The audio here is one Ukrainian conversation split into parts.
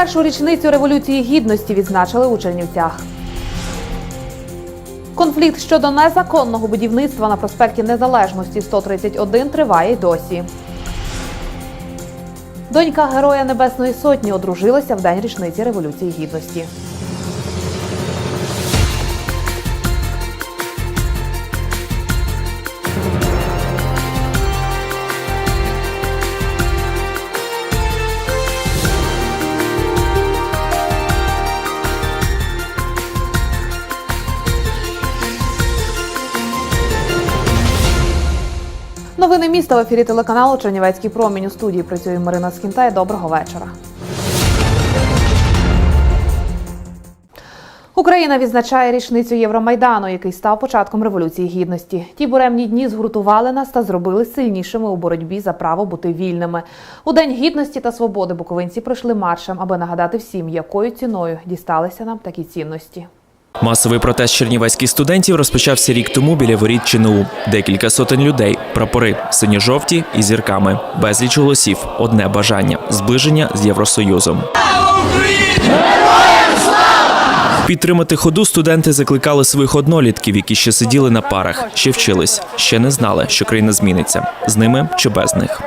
Першу річницю революції гідності відзначили у Чернівцях. Конфлікт щодо незаконного будівництва на проспекті Незалежності 131 триває й досі. Донька Героя Небесної Сотні одружилася в день річниці Революції Гідності. Новини міста в ефірі телеканалу Чернівецький промінь у студії працює Марина Скінтай. Доброго вечора. Україна відзначає річницю Євромайдану, який став початком революції гідності. Ті буремні дні згуртували нас та зробили сильнішими у боротьбі за право бути вільними. У день гідності та свободи буковинці пройшли маршем, аби нагадати всім, якою ціною дісталися нам такі цінності. Масовий протест чернівецьких студентів розпочався рік тому біля воріт ЧНУ. Декілька сотень людей, прапори синьо-жовті і зірками, безліч голосів, одне бажання зближення з Євросоюзом. Підтримати ходу студенти закликали своїх однолітків, які ще сиділи на парах, ще вчились, ще не знали, що країна зміниться з ними чи без них.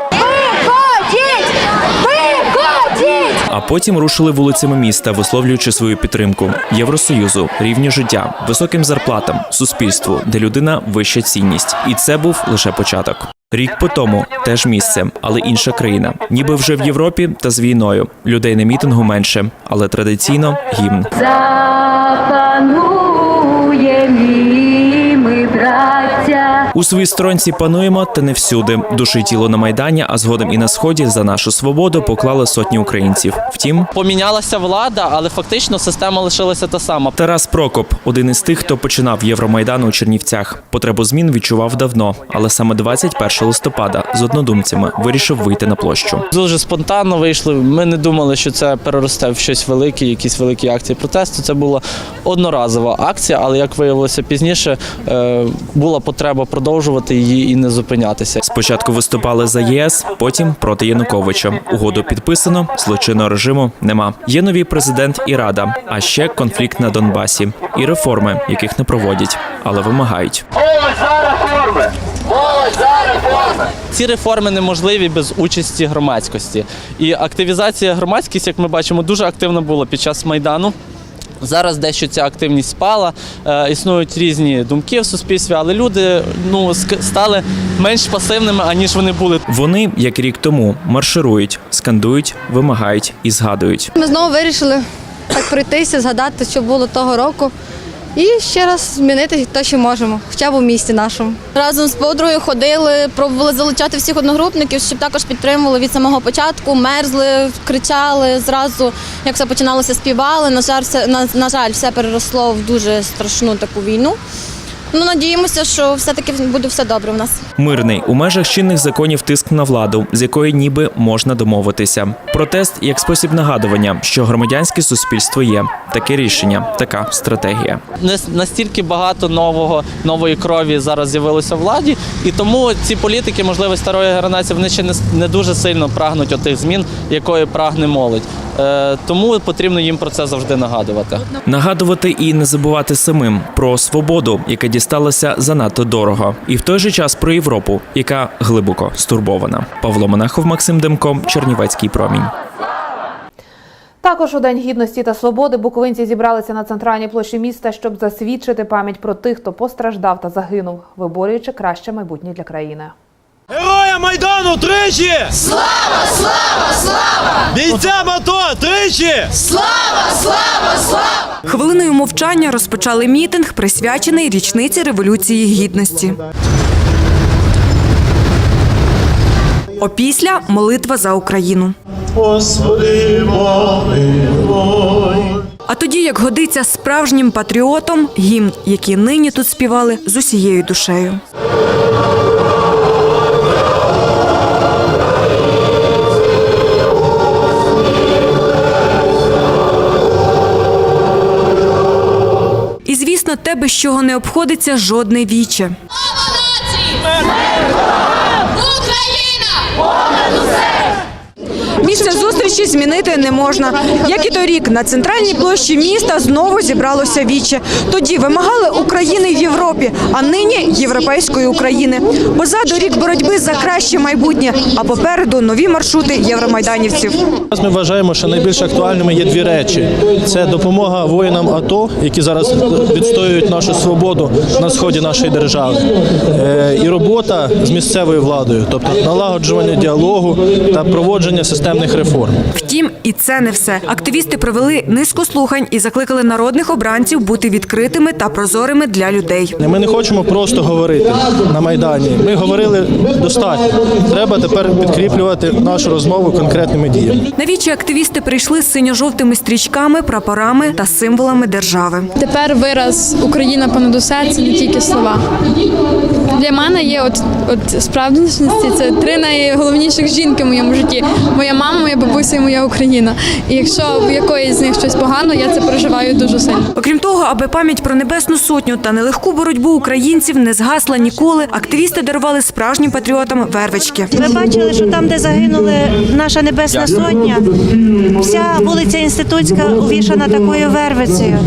А потім рушили вулицями міста, висловлюючи свою підтримку Євросоюзу, рівню життя, високим зарплатам, суспільству, де людина вища цінність. І це був лише початок. Рік по тому теж місце, але інша країна, ніби вже в Європі та з війною. Людей на мітингу менше, але традиційно гімн. У своїй сторонці пануємо, та не всюди. Душу й тіло на майдані, а згодом і на сході за нашу свободу поклали сотні українців. Втім, Помінялася влада, але фактично система лишилася та сама. Тарас Прокоп один із тих, хто починав Євромайдан у Чернівцях. Потребу змін відчував давно, але саме 21 листопада з однодумцями вирішив вийти на площу. Дуже спонтанно вийшли. Ми не думали, що це переросте в щось велике, якісь великі акції протесту. Це була одноразова акція, але як виявилося пізніше, е, була потреба продовжувати її і не зупинятися. Спочатку виступали за ЄС, потім проти Януковича. Угоду підписано, злочинного режиму нема. Є новий президент і рада, а ще конфлікт на Донбасі і реформи, яких не проводять, але вимагають. Ці реформи неможливі без участі громадськості. І активізація громадськості, як ми бачимо, дуже активна була під час майдану. Зараз дещо ця активність спала, е, існують різні думки в суспільстві, але люди ну стали менш пасивними, аніж вони були. Вони, як рік тому, марширують, скандують, вимагають і згадують. Ми знову вирішили так пройтися, згадати, що було того року. І ще раз змінити те, що можемо, хоча б у місті нашому. Разом з подругою ходили, пробували залучати всіх одногрупників, щоб також підтримували від самого початку, мерзли, кричали зразу, як все починалося, співали. На жаль, все, на, на жаль, все переросло в дуже страшну таку війну. Ну, надіємося, що все-таки буде все добре в нас. Мирний у межах чинних законів тиск на владу, з якої ніби можна домовитися. Протест як спосіб нагадування, що громадянське суспільство є. Таке рішення, така стратегія. Не настільки багато нового нової крові зараз з'явилося в владі, і тому ці політики, можливо, старої генерації, вони ще не, не дуже сильно прагнуть отих змін, якої прагне молодь. Е, тому потрібно їм про це завжди нагадувати. Нагадувати і не забувати самим про свободу, яка дісталася занадто дорого, і в той же час про Європу, яка глибоко стурбована. Павло Монахов, Максим Демко, Чернівецький промінь. Також у День гідності та свободи буковинці зібралися на центральній площі міста, щоб засвідчити пам'ять про тих, хто постраждав та загинув, виборюючи краще майбутнє для країни. Героям Майдану тричі! Слава, слава, слава! Бійцям АТО тричі! Слава, слава, слава! Хвилиною мовчання розпочали мітинг, присвячений річниці Революції Гідності. Опісля молитва за Україну. Господи! А тоді, як годиться справжнім патріотом, гімн, який нині тут співали з усією душею. І те, без чого не обходиться жодне віче. Місце зустрічі змінити не можна. Як і торік, на центральній площі міста знову зібралося віче. Тоді вимагали України в Європі, а нині європейської України. Позаду рік боротьби за краще майбутнє, а попереду нові маршрути євромайданівців. Ми вважаємо, що найбільш актуальними є дві речі: це допомога воїнам АТО, які зараз відстоюють нашу свободу на сході нашої держави, е, і робота з місцевою владою, тобто налагоджування діалогу та проводження системних реформ. Втім, і це не все. Активісти провели низку слухань і закликали народних обранців бути відкритими та прозорими для людей. Ми не хочемо просто говорити на майдані. Ми говорили достатньо. Треба тепер підкріплювати нашу розмову конкретними діями. Навічі активісти прийшли з синьо-жовтими стрічками, прапорами та символами держави. Тепер вираз Україна понад усе це не тільки слова. Для мене є от, от справжності це три найголовніших жінки в моєму житті: моя мама, моя бабуся і моя Україна. І якщо в якоїсь з них щось погано, я це переживаю дуже сильно. Окрім того, аби пам'ять про небесну сотню та нелегку боротьбу українців не згасла ніколи, активісти дарували справжнім патріотам вервички. Ви бачили, що там, де загинули наша небесна сотня, вся вулиця Інститутська увішана такою вервицею.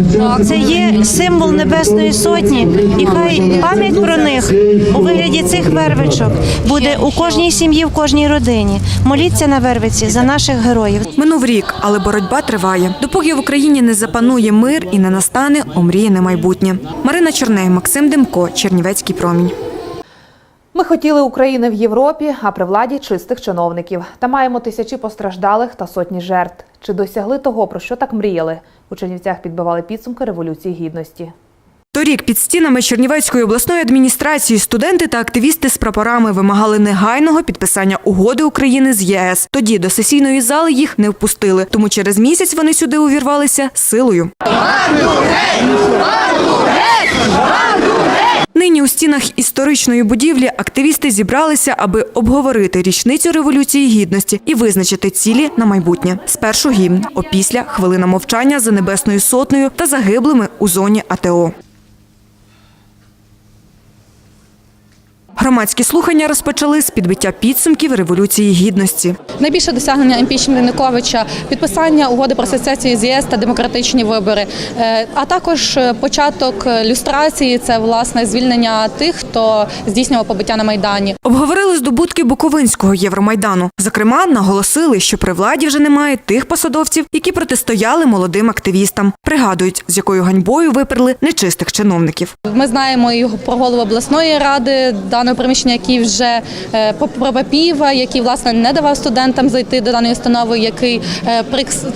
Це є символ небесної сотні, і хай пам'ять про них у вигляді цих вервичок буде у кожній сім'ї, в кожній родині. Моліться на вервиці за наших героїв. Минув рік, але боротьба триває. Допоки в Україні не запанує мир і не настане омріяне майбутнє. Марина Чорней, Максим Демко, Чернівецький промінь. Ми хотіли України в Європі, а при владі чистих чиновників. Та маємо тисячі постраждалих та сотні жертв. Чи досягли того, про що так мріяли? У Чернівцях підбивали підсумки Революції Гідності. Торік під стінами Чернівецької обласної адміністрації студенти та активісти з прапорами вимагали негайного підписання угоди України з ЄС. Тоді до сесійної зали їх не впустили, тому через місяць вони сюди увірвалися силою. Нині у стінах історичної будівлі активісти зібралися, аби обговорити річницю революції гідності і визначити цілі на майбутнє. Спершу гімн, опісля хвилина мовчання за небесною сотнею та загиблими у зоні АТО. Громадські слухання розпочали з підбиття підсумків революції гідності. Найбільше досягнення імпічменту Януковича – підписання угоди про асоціацію з ЄС та демократичні вибори, Е, а також е, початок люстрації це власне звільнення тих, хто здійснював побиття на майдані. Обговорили здобутки Буковинського Євромайдану. Зокрема, наголосили, що при владі вже немає тих посадовців, які протистояли молодим активістам. Пригадують, з якою ганьбою виперли нечистих чиновників. Ми знаємо і про голову обласної ради даного приміщення, який вже е, по- який власне не давав студентам зайти до даної установи, який е,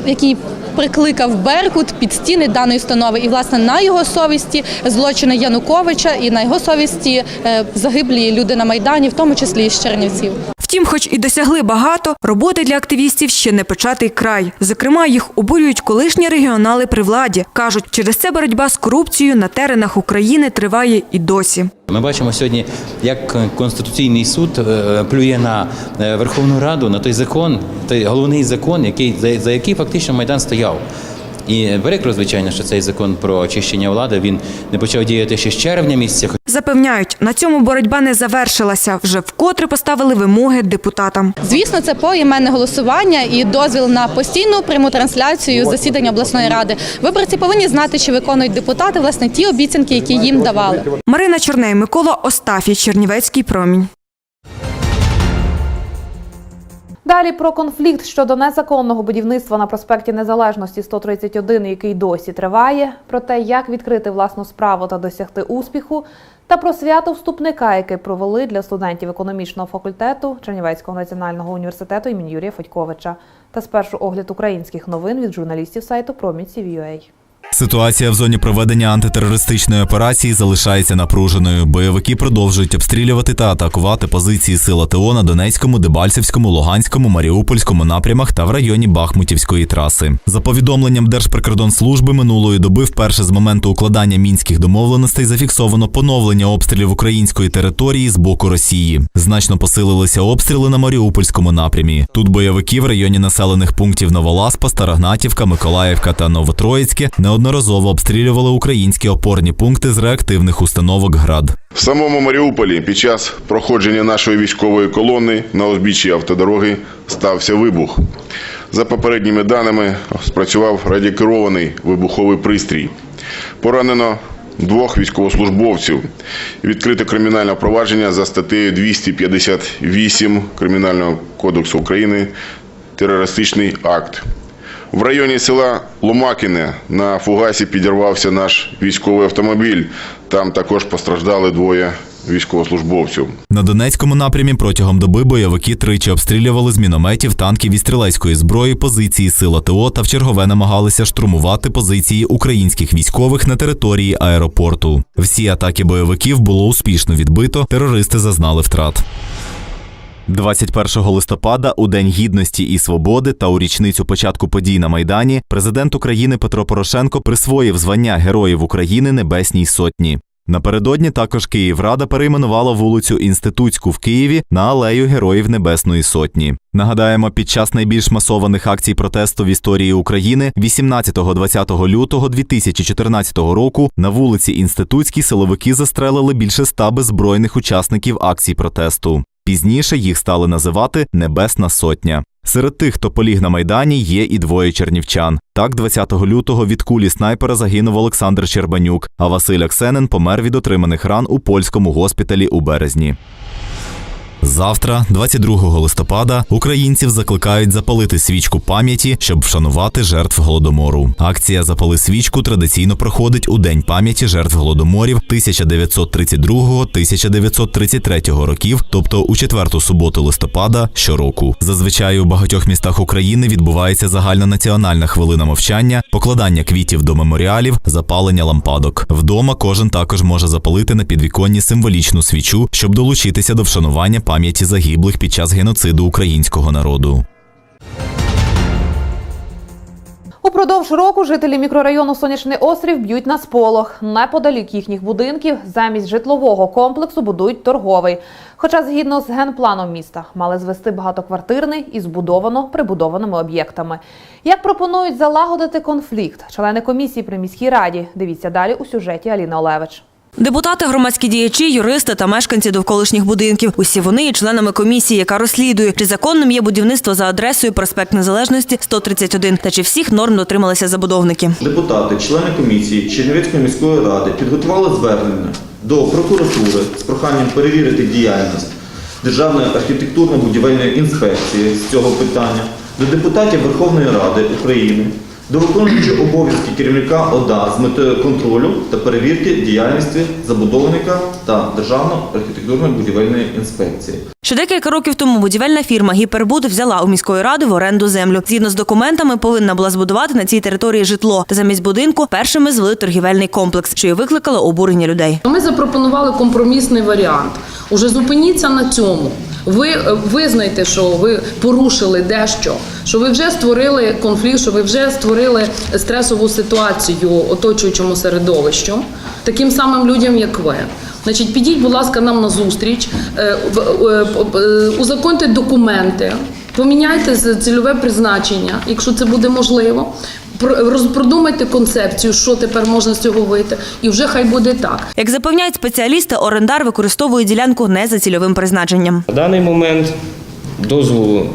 який прикликав Беркут під стіни даної установи, і власне на його совісті злочини Януковича, і на його совісті е, загиблі люди на майдані, в тому числі і з Чернівців. Втім, хоч і досягли багато, роботи для активістів ще не початий край. Зокрема, їх обурюють колишні регіонали при владі. кажуть, через це боротьба з корупцією на теренах України триває і досі. Ми бачимо сьогодні, як Конституційний суд е, плює на е, Верховну Раду, на той закон, той головний закон, який, за, за який фактично Майдан стояв. І прикро, звичайно, що цей закон про очищення влади він не почав діяти ще з червня місяця. Запевняють, на цьому боротьба не завершилася. Вже вкотре поставили вимоги депутатам. Звісно, це поіменне голосування і дозвіл на постійну пряму трансляцію засідання обласної ради. Виборці повинні знати, чи виконують депутати власне ті обіцянки, які їм давали. Марина Чорней, Микола Остафій, Чернівецький промінь. Далі про конфлікт щодо незаконного будівництва на проспекті Незалежності 131, який досі триває, про те, як відкрити власну справу та досягти успіху, та про свято вступника, яке провели для студентів економічного факультету Чернівецького національного університету імені Юрія Федьковича. Та спершу огляд українських новин від журналістів сайту Промінь.CVUA. Ситуація в зоні проведення антитерористичної операції залишається напруженою. Бойовики продовжують обстрілювати та атакувати позиції сил АТО на Донецькому, Дебальцевському, Луганському, Маріупольському напрямах та в районі Бахмутівської траси. За повідомленням Держприкордонслужби минулої доби, вперше з моменту укладання мінських домовленостей зафіксовано поновлення обстрілів української території з боку Росії. Значно посилилися обстріли на Маріупольському напрямі. Тут бойовики в районі населених пунктів Новоласпа, Старогнатівка, Миколаївка та Новотроїцьке неодноразово неодноразово обстрілювали українські опорні пункти з реактивних установок ГРАД. В самому Маріуполі під час проходження нашої військової колони на узбіччі автодороги стався вибух. За попередніми даними, спрацював радіокерований вибуховий пристрій. Поранено двох військовослужбовців. Відкрите кримінальне провадження за статтею 258 Кримінального кодексу України терористичний акт. В районі села Ломакіне на фугасі підірвався наш військовий автомобіль. Там також постраждали двоє військовослужбовців. На Донецькому напрямі протягом доби бойовики тричі обстрілювали з мінометів, танків і стрілецької зброї позиції сил АТО та в чергове намагалися штурмувати позиції українських військових на території аеропорту. Всі атаки бойовиків було успішно відбито. Терористи зазнали втрат. 21 листопада, у День гідності і свободи та у річницю початку подій на Майдані, президент України Петро Порошенко присвоїв звання Героїв України Небесній Сотні. Напередодні також Київрада перейменувала вулицю Інститутську в Києві на алею Героїв Небесної Сотні. Нагадаємо, під час найбільш масованих акцій протесту в історії України 18-20 лютого 2014 року на вулиці Інститутській силовики застрелили більше ста беззбройних учасників акцій протесту. Пізніше їх стали називати Небесна Сотня. Серед тих, хто поліг на майдані, є і двоє чернівчан. Так, 20 лютого від кулі снайпера загинув Олександр Щербанюк, а Василь Аксенен помер від отриманих ран у польському госпіталі у березні. Завтра, 22 листопада, українців закликають запалити свічку пам'яті, щоб вшанувати жертв голодомору. Акція Запали свічку традиційно проходить у День пам'яті жертв голодоморів 1932-1933 років, тобто у четверту суботу листопада щороку. Зазвичай у багатьох містах України відбувається загальнонаціональна хвилина мовчання, покладання квітів до меморіалів, запалення лампадок. Вдома кожен також може запалити на підвіконні символічну свічу, щоб долучитися до вшанування пам'яті загиблих під час геноциду українського народу. Упродовж року жителі мікрорайону Сонячний острів б'ють на сполох. Неподалік їхніх будинків замість житлового комплексу будують торговий. Хоча, згідно з генпланом міста, мали звести багатоквартирний і збудовано прибудованими об'єктами. Як пропонують залагодити конфлікт, члени комісії при міській раді. Дивіться далі у сюжеті Аліни Олевич. Депутати, громадські діячі, юристи та мешканці довколишніх будинків. Усі вони є членами комісії, яка розслідує, чи законним є будівництво за адресою проспект Незалежності 131 та чи всіх норм дотрималися забудовники. Депутати, члени комісії Чернівецької міської ради підготували звернення до прокуратури з проханням перевірити діяльність Державної архітектурно-будівельної інспекції з цього питання, до депутатів Верховної Ради України, до виконуючого обов'язки керівника ОДА з метою контролю та перевірки діяльності забудовника та Державної архітектурно-будівельної інспекції. Ще декілька років тому будівельна фірма Гіпербуд взяла у міської ради в оренду землю. Згідно з документами, повинна була збудувати на цій території житло. Та замість будинку першими звели торгівельний комплекс, що й викликало обурення людей. Ми запропонували компромісний варіант. Уже зупиніться на цьому. Ви е, визнайте, що ви порушили дещо, що ви вже створили конфлікт, що ви вже створили стресову ситуацію оточуючому середовищу, таким самим людям, як ви. Значить, підіть, будь ласка, нам на зустріч, е, е, узаконьте документи, поміняйте цільове призначення, якщо це буде можливо. Про- роз- концепцію, що тепер можна з цього вийти, і вже хай буде так. Як запевняють спеціалісти, орендар використовує ділянку не за цільовим призначенням. На даний момент дозволу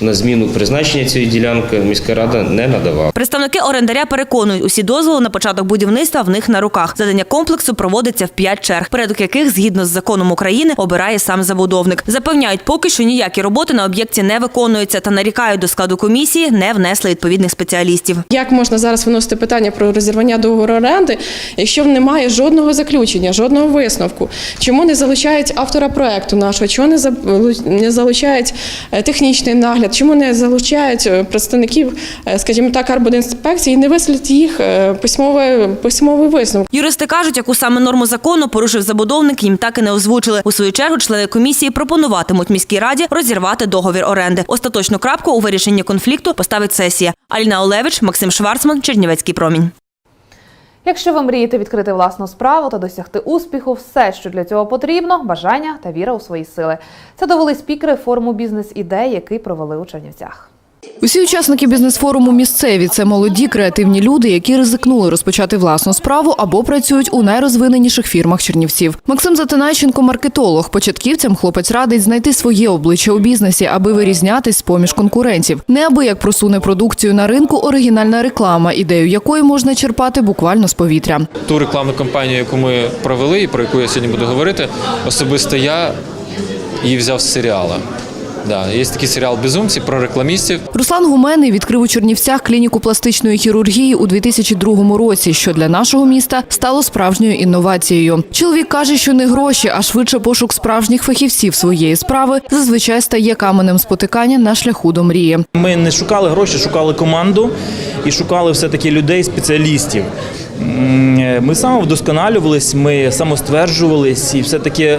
на зміну призначення цієї ділянки міська рада не надавала. Представники орендаря переконують, усі дозволи на початок будівництва в них на руках. Задання комплексу проводиться в п'ять черг, порядок яких, згідно з законом України, обирає сам забудовник. Запевняють, поки що ніякі роботи на об'єкті не виконуються та нарікають до складу комісії, не внесли відповідних спеціалістів. Як можна зараз виносити питання про розірвання договору оренди, якщо немає жодного заключення, жодного висновку? Чому не залучають автора проекту нашого? Чому не за- залучають е, технічний нагляд? Чому не залучають е, представників, е, скажімо так, арбудінспекції і не висловлять їх е, письмове письмовий висновок? Юристи кажуть, яку саме норму закону порушив забудовник, їм так і не озвучили. У свою чергу члени комісії пропонуватимуть міській раді розірвати договір оренди. Остаточну крапку у вирішенні конфлікту поставить сесія. Аліна Олевич, Максим Шварцман, Чернівецький промінь. Якщо ви мрієте відкрити власну справу та досягти успіху, все, що для цього потрібно, бажання та віра у свої сили. Це довели спікери форуму бізнес ідей, який провели у Чернівцях. Усі учасники бізнес-форуму місцеві це молоді креативні люди, які ризикнули розпочати власну справу або працюють у найрозвиненіших фірмах Чернівців. Максим Затинайченко, маркетолог. Початківцям хлопець радить знайти своє обличчя у бізнесі, аби вирізнятись з поміж конкурентів. Неабияк просуне продукцію на ринку оригінальна реклама, ідею якої можна черпати буквально з повітря. Ту рекламну кампанію, яку ми провели і про яку я сьогодні буду говорити, особисто я її взяв з серіала. Да, є такий серіал Безумці про рекламістів. Руслан Гуменний відкрив у Чернівцях клініку пластичної хірургії у 2002 році, що для нашого міста стало справжньою інновацією. Чоловік каже, що не гроші, а швидше пошук справжніх фахівців своєї справи зазвичай стає каменем спотикання на шляху до мрії. Ми не шукали гроші, шукали команду і шукали все-таки людей, спеціалістів. Ми самовдосконалювались, ми самостверджувались і все-таки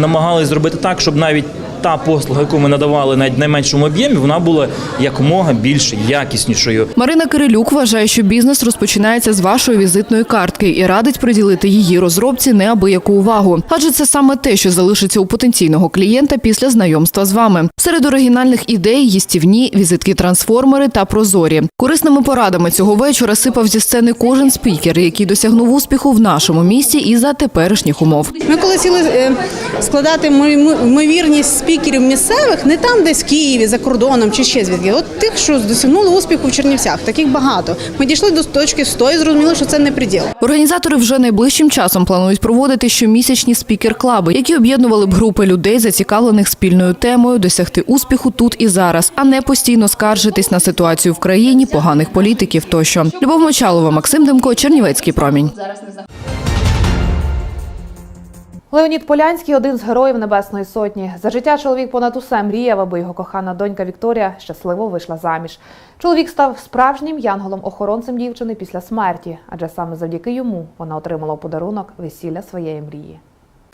намагалися зробити так, щоб навіть та послуга, яку ми надавали навіть в найменшому об'ємі, вона була якомога більше, якіснішою. Марина Кирилюк вважає, що бізнес розпочинається з вашої візитної картки і радить приділити її розробці неабияку увагу. Адже це саме те, що залишиться у потенційного клієнта після знайомства з вами. Серед оригінальних ідей їстівні, візитки трансформери та прозорі. Корисними порадами цього вечора сипав зі сцени кожен спікер, який досягнув успіху в нашому місті і за теперішніх умов. Ми коли сіли е, складати ймовірність спікерів місцевих, не там, десь в Києві, за кордоном чи ще звідки. От тих, що досягнули успіху в Чернівцях, таких багато. Ми дійшли до точки 100 і зрозуміли, що це не приділ. Організатори вже найближчим часом планують проводити щомісячні спікер-клаби, які об'єднували б групи людей, зацікавлених спільною темою, досягти успіху тут і зараз, а не постійно скаржитись на ситуацію в країні, поганих політиків тощо. Любов Мочалова, Максим Демко, Чернівецький промінь. Леонід Полянський один з героїв Небесної Сотні. За життя чоловік понад усе мріяв, аби його кохана донька Вікторія щасливо вийшла заміж. Чоловік став справжнім янголом-охоронцем дівчини після смерті, адже саме завдяки йому вона отримала подарунок весілля своєї мрії.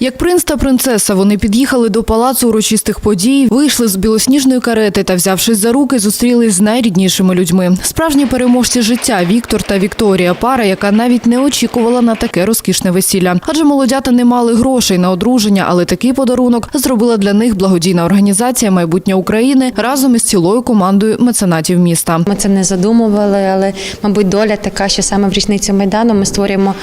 Як принц та принцеса, вони під'їхали до палацу урочистих подій, вийшли з білосніжної карети та, взявшись за руки, зустрілись з найріднішими людьми. Справжні переможці життя Віктор та Вікторія, пара, яка навіть не очікувала на таке розкішне весілля. Адже молодята не мали грошей на одруження, але такий подарунок зробила для них благодійна організація Майбутнє України разом із цілою командою меценатів міста. Ми це не задумували, але мабуть доля така, що саме в річницю майдану ми створюємо,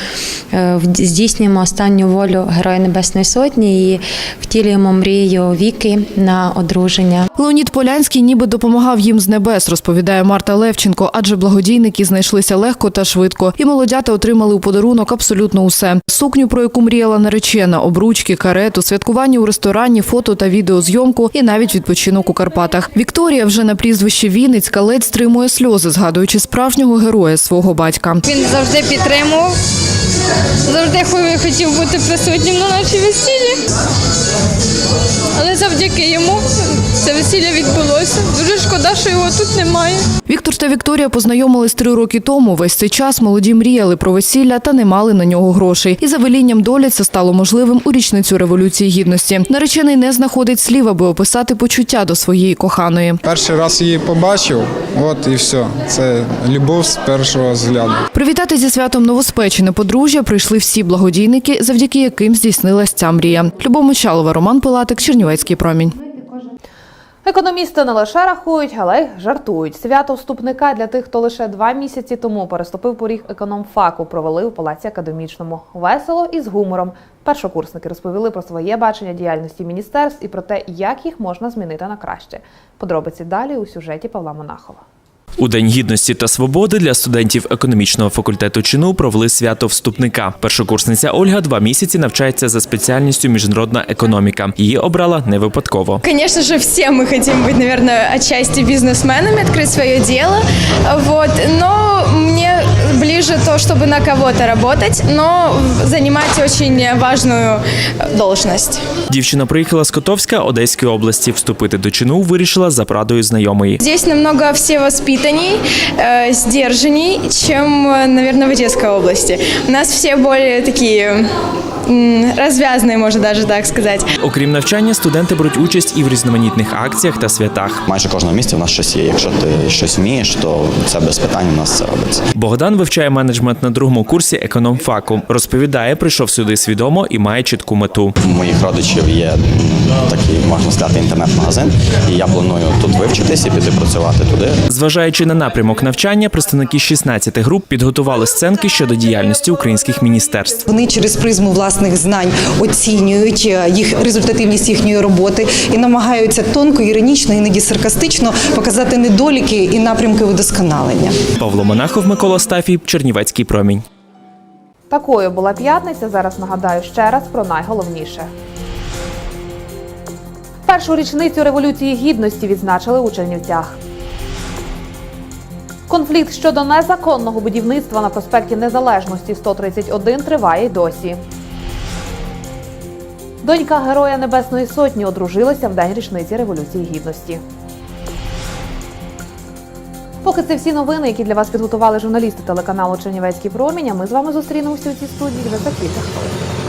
е, здійснюємо останню волю Героя Небесної Сотні і втілюємо мрію віки на одруження. Леонід Полянський ніби допомагав їм з небес, розповідає Марта Левченко, адже благодійники знайшлися легко та швидко, і молодята отримали у подарунок абсолютно усе: сукню, про яку мріяла наречена, обручки, карету, святкування у ресторані, фото та відеозйомку і навіть відпочинок у Карпатах. Вікторія вже на прізвище Вінницька ледь стримує сльози, згадуючи справжнього героя свого батька. Він завжди підтримував, завжди хо- хотів бути присутнім на нашій весіллі. Але завдяки йому це весілля відбулося. Дуже шкода, що його тут немає. Віктор та Вікторія познайомились три роки тому. Весь цей час молоді мріяли про весілля та не мали на нього грошей. І за велінням долі це стало можливим у річницю революції гідності. Наречений не знаходить слів, аби описати почуття до своєї коханої. Перший раз її побачив, от і все. Це любов з першого взгляду. Привітати зі святом новоспечене подружжя прийшли всі благодійники, завдяки яким здійснилась ця мрія. Любов Мочалова, Роман Пилатик, Чернівецький промінь. Економісти не лише рахують, але й жартують. Свято вступника для тих, хто лише два місяці тому переступив поріг економфаку, провели у палаці академічному. Весело і з гумором. Першокурсники розповіли про своє бачення діяльності міністерств і про те, як їх можна змінити на краще. Подробиці далі у сюжеті Павла Монахова. У День гідності та свободи для студентів економічного факультету чину провели свято вступника. Першокурсниця Ольга два місяці навчається за спеціальністю міжнародна економіка. Її обрала не випадково. Конечно же, все мы хотим быть, наверное, отчасти бизнесменами, открыть свое дело. Вот. Но мне ближе то, чтобы на кого-то работать, но занимать очень важную должность. Дівчина приїхала з Котовська Одеської області. Вступити до чину вирішила за прадою знайомої. Здесь намного все воспитанней, э, сдержанней, чем, э, наверное, в Одесской области. У нас все более такие м, развязные, можно даже так сказать. Окрім навчання, студенти беруть участь і в різноманітних акціях та святах. Майже кожного місця в нас щось є. Якщо ти щось вмієш, то це без питань у нас це робиться. Богдан вивчає вивчає менеджмент на другому курсі економфаку. Розповідає, прийшов сюди свідомо і має чітку мету. У моїх родичів є м, такий, можна сказати, інтернет-магазин, і я планую тут вивчитися і піти працювати туди. Зважаючи на напрямок навчання, представники 16 груп підготували сценки щодо діяльності українських міністерств. Вони через призму власних знань оцінюють е, їх результативність їхньої роботи і намагаються тонко, іронічно, іноді саркастично показати недоліки і напрямки удосконалення. Павло Монахов, Микола Стафій, Чернівецький промінь. Такою була п'ятниця. Зараз нагадаю ще раз про найголовніше. Першу річницю Революції Гідності відзначили у Чернівцях. Конфлікт щодо незаконного будівництва на проспекті Незалежності 131 триває й досі. Донька Героя Небесної Сотні одружилася в день річниці Революції Гідності. Поки це всі новини, які для вас підготували журналісти телеканалу Чернівецький промінь. а Ми з вами зустрінемося у цій студії вже за кілька хвилин.